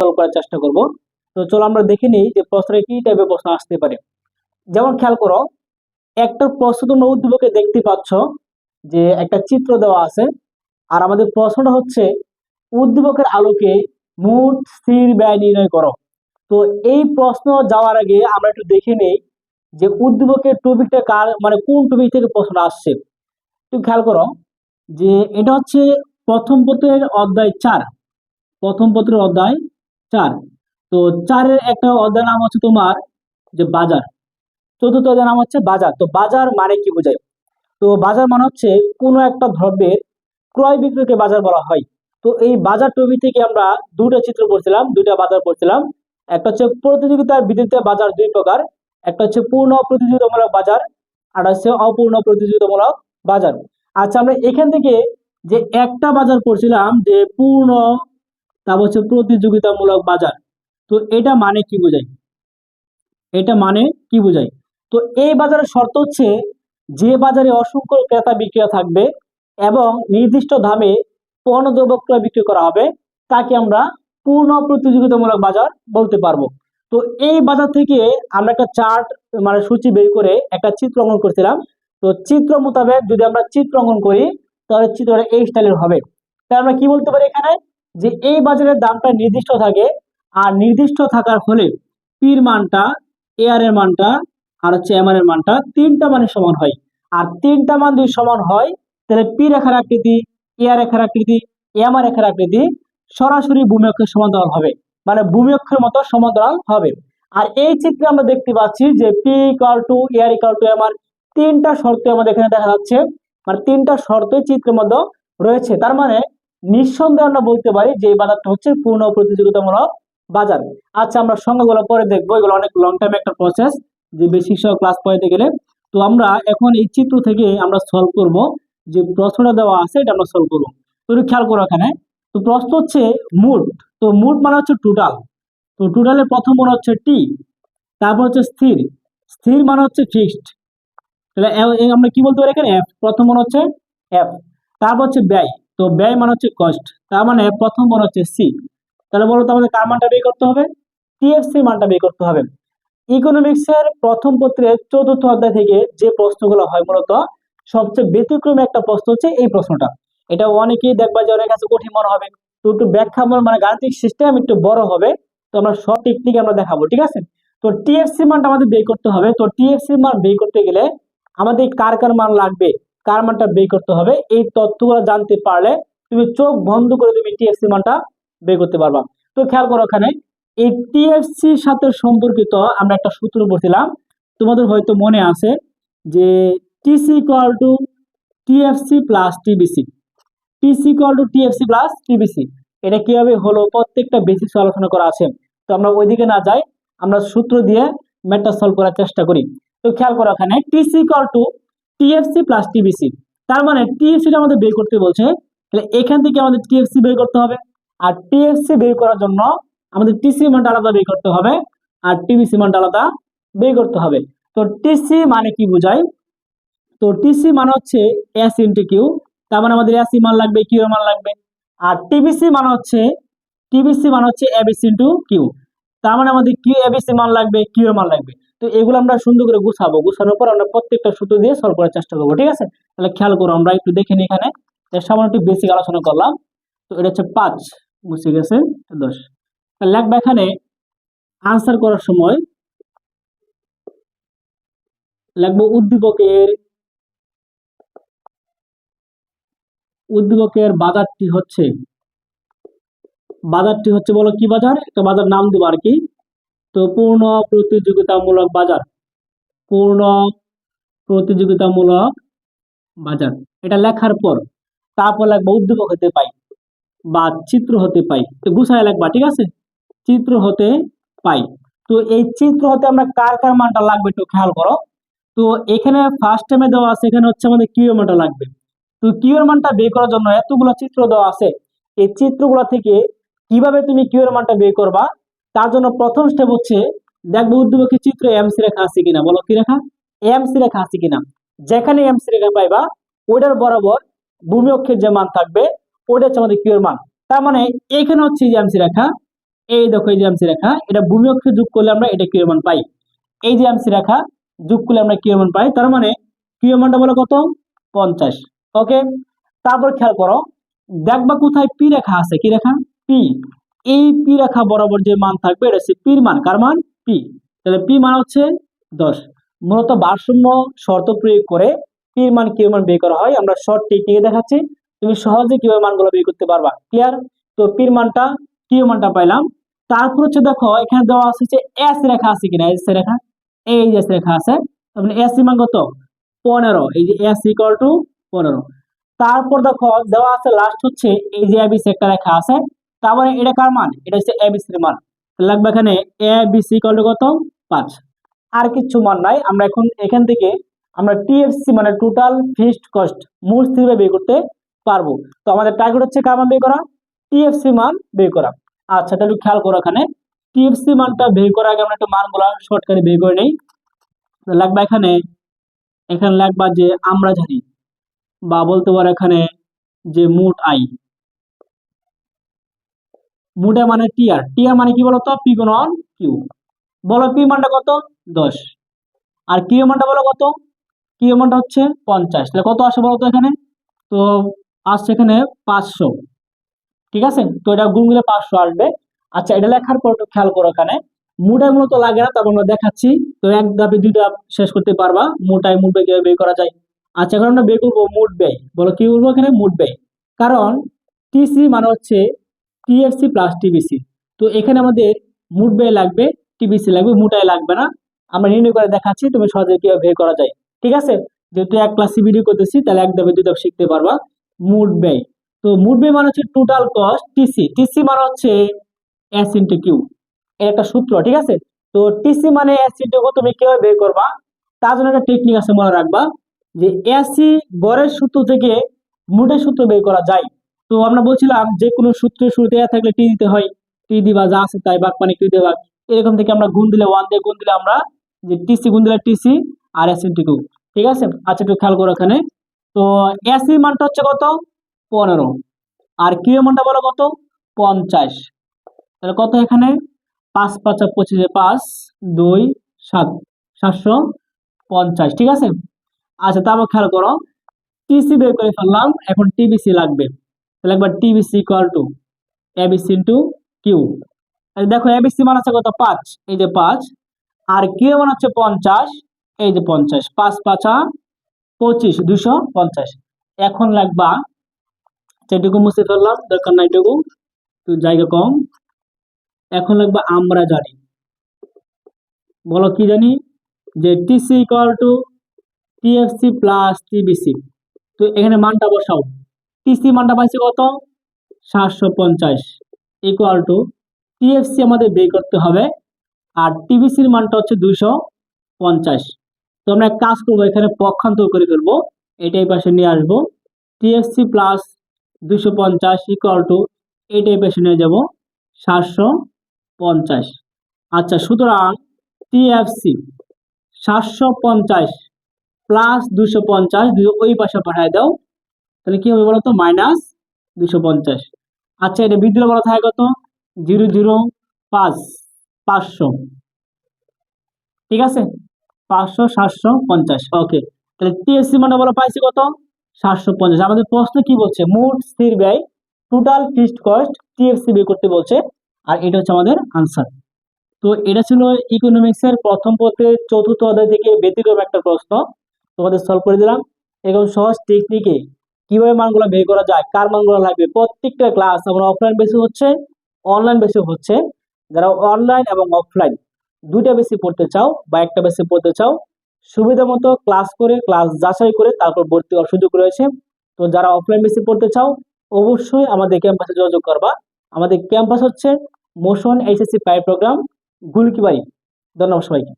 Solve করার চেষ্টা করব। তো চলো আমরা দেখে নিই যে প্রশ্নে কি টাইপের প্রশ্ন আসতে পারে। যেমন খেয়াল করো, একটা প্রশ্ন তোমরা উদ্দীপকে দেখতে পাচ্ছ যে একটা চিত্র দেওয়া আছে, আর আমাদের প্রশ্নটা হচ্ছে, উদ্দীপকের আলোকে মোট স্থির ব্যয় নির্ণয় করো। তো এই প্রশ্ন যাওয়ার আগে আমরা একটু দেখে নেই যে উদ্দীপকের টপিকটা কার মানে কোন টপিক থেকে প্রশ্ন আসছে। তুমি খেয়াল করো যে এটা হচ্ছে প্রথম পত্রের অধ্যায় চার। প্রথম পত্রের অধ্যায় চার। তো চারের একটা অধ্যায় নাম হচ্ছে তোমার যে বাজার। চতুর্থ অধ্যায় নাম হচ্ছে বাজার। তো বাজার মানে কি বোঝায়? তো বাজার মানে হচ্ছে কোনো একটা দ্রব্যের ক্রয় বিক্রয়কে বাজার বলা হয়। তো এই বাজার টবি থেকে আমরা দুটো চিত্র পড়ছিলাম, দুইটা বাজার পড়ছিলাম। একটা হচ্ছে প্রতিযোগিতার বিরুদ্ধে বাজার দুই প্রকার। একটা হচ্ছে পূর্ণ প্রতিযোগিতামূলক বাজার, আর হচ্ছে অপূর্ণ প্রতিযোগিতামূলক বাজার। আচ্ছা আমরা এখান থেকে যে একটা বাজার পড়ছিলাম, যে পূর্ণ তারপর হচ্ছে প্রতিযোগিতামূলক বাজার। তো এটা মানে কি বোঝায়? এটা মানে কি বোঝায়? তো এই বাজারের শর্ত হচ্ছে যে বাজারে অসংখ্য ক্রেতা বিক্রিয়া থাকবে এবং নির্দিষ্ট দামে পণ্যদ্রব্য ক্রয় বিক্রি করা হবে, তাকে আমরা পূর্ণ প্রতিযোগিতামূলক বাজার বলতে পারব। তো এই বাজার থেকে আমরা একটা চার্ট মানে সূচি বের করে একটা চিত্র অঙ্কন করছিলাম। তো চিত্র মোতাবেক যদি আমরা চিত্র অঙ্কন করি, তাহলে চিত্রটা এই স্টাইলের হবে। তাই আমরা কি বলতে পারি এখানে? যে এই বাজারের দামটা নির্দিষ্ট থাকে আর নির্দিষ্ট থাকার ফলে পির মানটা এআর এর মানটা আর হচ্ছে এম এর মানটা তিনটা মানের সমান হয়। আর তিনটা মান যদি সমান হয়, তাহলে পি রেখার আকৃতি এআর রেখার আকৃতি এম আর রেখার আকৃতি সরাসরি ভূমি অক্ষের সমান্তরাল হবে। মানে ভূমি অক্ষের মতো সমান্তরাল হবে। আর এই চিত্রে আমরা দেখতে পাচ্ছি যে P equal to AR equal to M R তিনটা শর্ত আমাদের এখানে দেখা যাচ্ছে। মানে তিনটা শর্তই চিত্রের মধ্যে রয়েছে। তার মানে নিঃসন্দেহে আমরা বলতে পারি যে এই বাজারটা হচ্ছে পূর্ণ প্রতিযোগিতামূলক বাজার। আচ্ছা আমরা সংজ্ঞাগুলো পরে দেখব। এগুলো অনেক লং টাইম একটা প্রসেস যে বেসিক সহ ক্লাস পড়াইতে গেলে। তো আমরা এখন এই চিত্র থেকে আমরা সলভ করব, যে প্রশ্নটা দেওয়া আছে এটা আমরা সলভ করব। তো খেয়াল করো এখানে। তো প্রশ্ন হচ্ছে মুড তো মুড মানে হচ্ছে টোটাল তো টোটালের প্রথম মনে হচ্ছে টি তারপর হচ্ছে স্থির। স্থির মানে হচ্ছে ফিক্সড তাহলে আমরা কি বলতে পারি এখানে? এফ প্রথম মনে হচ্ছে এফ তারপর হচ্ছে ব্যয়। তো ব্যয় মানে হচ্ছে কস্ট তার মানে প্রথম মনে হচ্ছে সি তাহলে বলো আমাদের কার মানটা বের করতে হবে? টিএফসি মানটা বের করতে হবে। ইকোনমিক্স এর প্রথম পত্রের চতুর্থ অধ্যায় থেকে যে প্রশ্নগুলো হয় মূলত, সবচেয়ে ব্যতিক্রমী একটা প্রশ্ন হচ্ছে এই প্রশ্নটা। এটা অনেকেই দেখবা যে অনেক কাছে কঠিন মনে হবে। তো একটু ব্যাখ্যা মানে গাণিতিক সিস্টেম একটু বড় হবে, তো আমরা সব টেকনিক আমরা দেখাবো, ঠিক আছে? তো টিএফসি মানটা আমাদের বের করতে হবে। তো টিএফসি মান বের করতে গেলে আমাদের কার কার মান লাগবে? কার মানটা বের করতে হবে? এই তথ্যগুলো জানতে পারলে তুমি চোখ বন্ধ করে তুমি টিএফসি মানটা বের করতে পারবা। তো খেয়াল করো ওখানে এই টিএফসি সাথে সম্পর্কিত আমরা একটা সূত্র পড়ছিলাম। তোমাদের হয়তো মনে আছে যে TC equal to TFC plus TBC TC equal to TFC plus TBC এটা কীভাবে হলো? প্রত্যেকটা বেসিক আলোচনা করা আছে। তো আমরা ওইদিকে না যাই, আমরা সূত্র দিয়ে ম্যাটটা সলভ করার চেষ্টা করি। তো খেয়াল করো এখানে TC equal to TFC plus TBC তার মানে টিএফসিটা আমাদের বের করতে বলছে, তাহলে এখান থেকে আমাদের টিএফসি বের করতে হবে, আর টিএফসি বের করার জন্য আমাদের টিসি মানটা আলাদা বের করতে হবে, আর টিবিসি মানটা আলাদা বের করতে হবে। তো টিসি মানে কি বোঝায়? তো টিসি মানে হচ্ছে এস ইন্টু কিউ তার মানে আমাদের এসি মান লাগবে কিউ মান লাগবে, আর টিবিসি মানে হচ্ছে টিবিসি মানে হচ্ছে এবিসি ইন্টু কিউ তার মানে আমাদের কিউ এবিসি মান লাগবে কিউ মান লাগবে। তো এগুলো আমরা সুন্দর করে গুছাবো। গুছানোর পর আমরা প্রত্যেকটা সূত্র দিয়ে সলভ করার চেষ্টা করব, ঠিক আছে? তাহলে খেয়াল করো, আমরা একটু দেখে নিই এখানে। সামান্য একটু বেসিক আলোচনা করলাম। তো এটা হচ্ছে পাঁচ মুছে গেছে? দশ। লাগবে এখানে আনসার করার সময় লাগবে উদ্দীপকের উদ্দীপকের বাজারটি হচ্ছে বাজারটি হচ্ছে বলো কি বাজার? একটা বাজার নাম দেবো আর কি। তো পূর্ণ প্রতিযোগিতামূলক বাজার। পূর্ণ প্রতিযোগিতামূলক বাজার। এটা লেখার পর তারপর লাগবে উদ্দীপক হতে পাই বা চিত্র হতে পাই। তো গুছায় লাগবা, ঠিক আছে? চিত্র হতে পাই। তো এই চিত্র হতে আমরা কার কার মানটা লাগবে একটু খেয়াল করো। তো এখানে ফার্স্ট টাইমে দেওয়া আছে, এখানে হচ্ছে আমাদের কিউ মানটা লাগবে। তো কিউ এর মানটা বের করার জন্য এতগুলো চিত্র দেওয়া আছে। এই চিত্রগুলো থেকে কীভাবে তুমি কিউ এর মানটা বের করবা? তার জন্য প্রথম স্টেপ হচ্ছে দেখব উদ্দীপকের চিত্র এমসি রেখা আছে কিনা? বলো কি রেখা? এমসি রেখা আছে কিনা? যেখানে এমসি রেখা পাইবা, ওইটার বরাবর ভূমি অক্ষের যে মান থাকবে, ওইটা হচ্ছে আমাদের কিউ এর মান। তার মানে এখানে হচ্ছে যে এমসি রেখা, এই দেখো এই যে এমসি রেখা, এটা ভূমি অক্ষে যোগ করলে আমরা এটা কিউ মান পাই। এই যে এমসি রেখা, যোগ করলে আমরা কিউ মান পাই, তার মানে কিউ মানটা বলো কত? পঞ্চাশ। ওকে তারপর খেয়াল করো, দেখবা কোথায় পি রেখা আছে? কি রেখা? পি এই পি রেখা বরাবর যে মান থাকবে, এটা হচ্ছে পির মান। কার মান? পি। তাহলে পি মান হচ্ছে দশ। মূলত ভারসাম্য শর্ত প্রয়োগ করে পির মান কিউ মান বের করা হয়, আমরা শর্ট টেকনিকে দেখাচ্ছি। তুমি সহজে কীভাবে মানগুলো বের করতে পারবা? ক্লিয়ার তো পির মানটা কিউ মানটা পাইলাম? তারপর হচ্ছে দেখো, এখানে দেওয়া আছে যে এস রেখা আছে কিনা এস রেখা? এই যে এস রেখা আছে। তাহলে এস মান কত? পনেরো। এই যে এস ইকুয়াল টু পনেরো। তারপর দেখো, দেওয়া আছে লাস্ট হচ্ছে এই যে এবিসি একটা রেখা আছে। তারপরে এটা কার মান? এটা হচ্ছে এবিসির মান। তাহলে লাগবে এখানে এ বি সি ইকুয়াল কত? পাঁচ। আর কিছু মান নাই। আমরা এখন এখান থেকে আমরা টিএফসি মানে টোটাল ফিক্সড কস্ট মূল স্থির বের করতে পারব। তো আমাদের টার্গেট হচ্ছে কার মান বের করা? টিএফসি মান বের করা। আচ্ছা তাহলে খেয়াল করো এখানে। টিএফসি মানটা বের করার আগে আমরা একটা মানগুলো শর্টকাটে বের করে নেই। লাগবে এখানে এখানে লাগবা যে আমরা জানি বা বলতে পারো এখানে যে মোট আই মোটা মানে টিআর টিআর মানে কি বলতো? পি গুণন কিউ বলো পি মানটা কত? দশ। আর কিউ মানটা বলো কত? কিউ মানটা হচ্ছে পঞ্চাশ। তাহলে কত আসে বলো তো এখানে? তো আসছে এখানে পাঁচশো। ঠিক আছে? তো এটা গুণ পাঁচশো আসবে। আচ্ছা এটা লেখার পর একটু খেয়াল করো এখানে। মোটাই মূলত লাগে না, তারপর আমরা দেখাচ্ছি। তো এক ধাপে দুই ধাপ শেষ করতে পারবা। মোটাই মোট ব্যয় কীভাবে বের করা যায়? আচ্ছা এখন আমরা বের করব মোট ব্যয়। বলো কি বলব এখানে? মোট ব্যয়। কারণ টিসি মানে হচ্ছে টিএফসি প্লাস টিবিসি তো এখানে আমাদের ব্যয় লাগবে টিবিসি লাগবে, মোটাই লাগবে না। আমরা নির্ণয় করে দেখাচ্ছি, তুমি সহজে কীভাবে বের করা যায়। ঠিক আছে? যেহেতু এক ক্লাসে ভিডিও করতেছি, তাহলে এক ধাপে দুই শিখতে পারবা। মোট ব্যয়। তো মোট ব্যয় মানে হচ্ছে টোটাল কস্ট টিসি টিসি মানে হচ্ছে এস ইন্টু কিউ একটা সূত্র, ঠিক আছে? তো টিসি মানে এস ইন্টু কিউ তুমি কীভাবে বের করবা? তার জন্য একটা টেকনিক আছে মনে রাখবা, যে এসি গড়ের সূত্র থেকে মোটের সূত্র বের করা যায়। তো আমরা বলছিলাম যে কোনো সূত্রের শুরুতে এ থাকলে টি দিতে হয়। টি দিবা, যা আছে তাই বাক মানে টি দেবা। এরকম থেকে আমরা গুণ দিলে ওয়ান দিয়ে গুণ দিলে আমরা যে টিসি গুণ দিলে টিসি আর এস কিউ ঠিক আছে? আচ্ছা একটু খেয়াল করো এখানে। তো এসি মানটা হচ্ছে কত? পনেরো। আর কিউ মানটা বলো কত? পঞ্চাশ। তাহলে কত এখানে? পাঁচ পাঁচ পঁচিশে, পাঁচ, দুই, সাত, সাতশো পঞ্চাশ। ঠিক আছে? আচ্ছা তারপর খেয়াল করো। টিসি বের করে ফেললাম, এখন টিবিসি লাগবে। তাহলে একবার TBC equal to ABC into Q দেখো এবিসি মান আছে কত? পাঁচ। এই যে পাঁচ। আর কিউ মান হচ্ছে পঞ্চাশ। এই যে পঞ্চাশ। পাঁচ পাঁচা পঁচিশ, দুশো পঞ্চাশ। এখন লাগবা যেটুকু মুছে ফেললাম, দরকার নাই এটুকু তো জায়গা কম। এখন লাগবে আমরা জানি। বলো কি জানি? যে TC equal to TFC plus TBC তো এখানে মানটা বসাও। টিসি মানটা পাইছে কত? সাতশো পঞ্চাশ ইকুয়াল টু টিএফসি আমাদের বের করতে হবে। আর টিবিসির মানটা হচ্ছে দুইশো পঞ্চাশ। তো আমরা এক কাজ করব, এখানে পক্ষান্তর করে ফেলব। এটাই পাশে নিয়ে আসব। টিএফসি প্লাস দুশো পঞ্চাশ ইকুয়াল টু এটাই পাশে নিয়ে যাব, সাতশো পঞ্চাশ। আচ্ছা সুতরাং টিএফসি সাতশো পঞ্চাশ প্লাস দুশো পঞ্চাশ ওই পাশে পাঠায় দাও। তাহলে কি হবে বলতো? মাইনাস দুশো পঞ্চাশ। আচ্ছা এটা বৃদ্ধি বলা থাকে কত? জিরো জিরো, পাঁচ, পাঁচশো। ঠিক আছে? পাঁচশো, সাতশো, পঞ্চাশ। ওকে। তাহলে টিএসসি মানে বলো পাইছি কত? সাতশো পঞ্চাশ। আমাদের প্রশ্ন কি বলছে? মোট স্থির ব্যয় টোটাল ফিক্সড কস্ট টিএফসি বের করতে বলছে। আর এটা হচ্ছে আমাদের আনসার তো এটা ছিল ইকোনমিক্সের প্রথম পত্রের চতুর্থ অধ্যায় থেকে ব্যতিক্রম একটা প্রশ্ন। তোমাদের সলভ করে দিলাম। এরকম সহজ টেকনিকে কীভাবে মানগুলো বের করা যায়, কার মানগুলো লাগবে, প্রত্যেকটা ক্লাস আমরা অফলাইন বেসে হচ্ছে অনলাইন বেসে হচ্ছে, যারা অনলাইন এবং অফলাইন দুইটা বেশি পড়তে চাও বা একটা বেশি পড়তে চাও, সুবিধা মতো ক্লাস করে ক্লাস যাচাই করে তারপর ভর্তি হওয়ার সুযোগ রয়েছে। তো যারা অফলাইন বেশি পড়তে চাও, অবশ্যই আমাদের ক্যাম্পাসে যোগাযোগ করবা। আমাদের ক্যাম্পাস হচ্ছে মোশন এইচএসসি পাই প্রোগ্রাম গুলকিবাড়ি ধন্যবাদ সবাইকে।